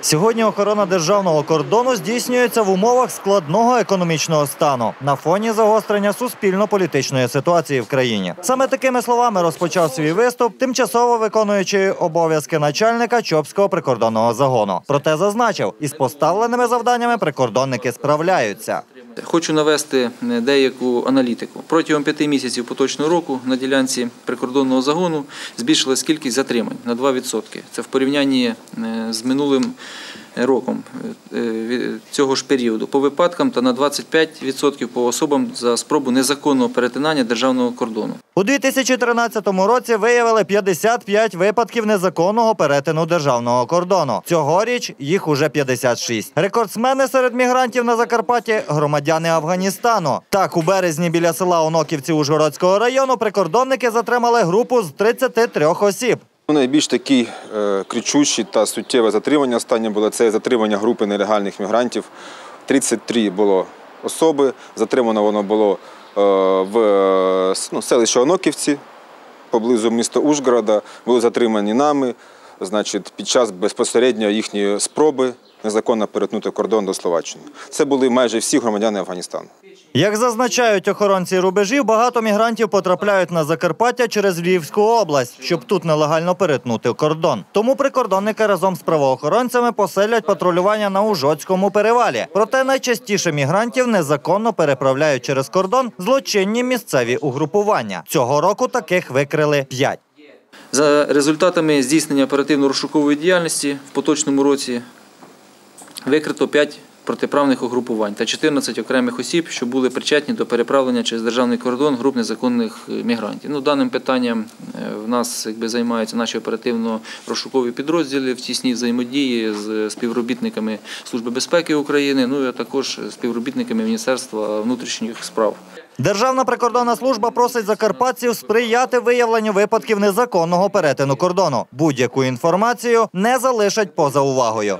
Сьогодні охорона державного кордону здійснюється в умовах складного економічного стану на фоні загострення суспільно-політичної ситуації в країні. Саме такими словами розпочав свій виступ тимчасово виконуючи обов'язки начальника Чопського прикордонного загону. Проте зазначив, із поставленими завданнями прикордонники справляються. Хочу навести е, деяку аналітику. Протягом п'яти місяців поточного року на ділянці прикордонного загону збільшилась кількість затримань на 2%. Це в порівнянні е, з минулим роком е, цього ж періоду. По випадкам та на 25% по особам за спробу незаконного перетинання державного кордону. У 2013 році виявили 55 випадків незаконного перетину державного кордону. Цьогоріч їх уже 56. Рекордсмени серед мігрантів на Закарпатті – громадяни Афганістану. Так, у березні біля села Оноківці Ужгородського району прикордонники затримали групу з 33 осіб. Ну, Найбільш такі е, кричущі та суттєве затримання останнє було це затримання групи нелегальних мігрантів. 33 було особи. Затримано воно було е, в е, ну, селищі Оноківці, поблизу міста Ужгорода. Були затримані нами, під час безпосередньо їхньої спроби незаконно перетнути кордон до Словаччини. Це були майже всі громадяни Афганістану. Як зазначають охоронці рубежів, багато мігрантів потрапляють на Закарпаття через Львівську область, щоб тут нелегально перетнути кордон. Тому прикордонники разом з правоохоронцями поселять патрулювання на Ужоцькому перевалі. Проте найчастіше мігрантів незаконно переправляють через кордон злочинні місцеві угрупування. Цього року таких викрили п'ять. За результатами здійснення оперативно-розшукової діяльності в поточному році викрито 5 протиправних угрупувань та 14 окремих осіб, що були причетні до переправлення через державний кордон груп незаконних е, мігрантів. Ну, даним питанням е, в нас якби, займаються наші оперативно-розшукові підрозділи в тісній взаємодії з співробітниками Служби безпеки України, ну а також співробітниками Міністерства внутрішніх справ. Державна прикордонна служба просить закарпатців сприяти виявленню випадків незаконного перетину кордону. Будь-яку інформацію не залишать поза увагою.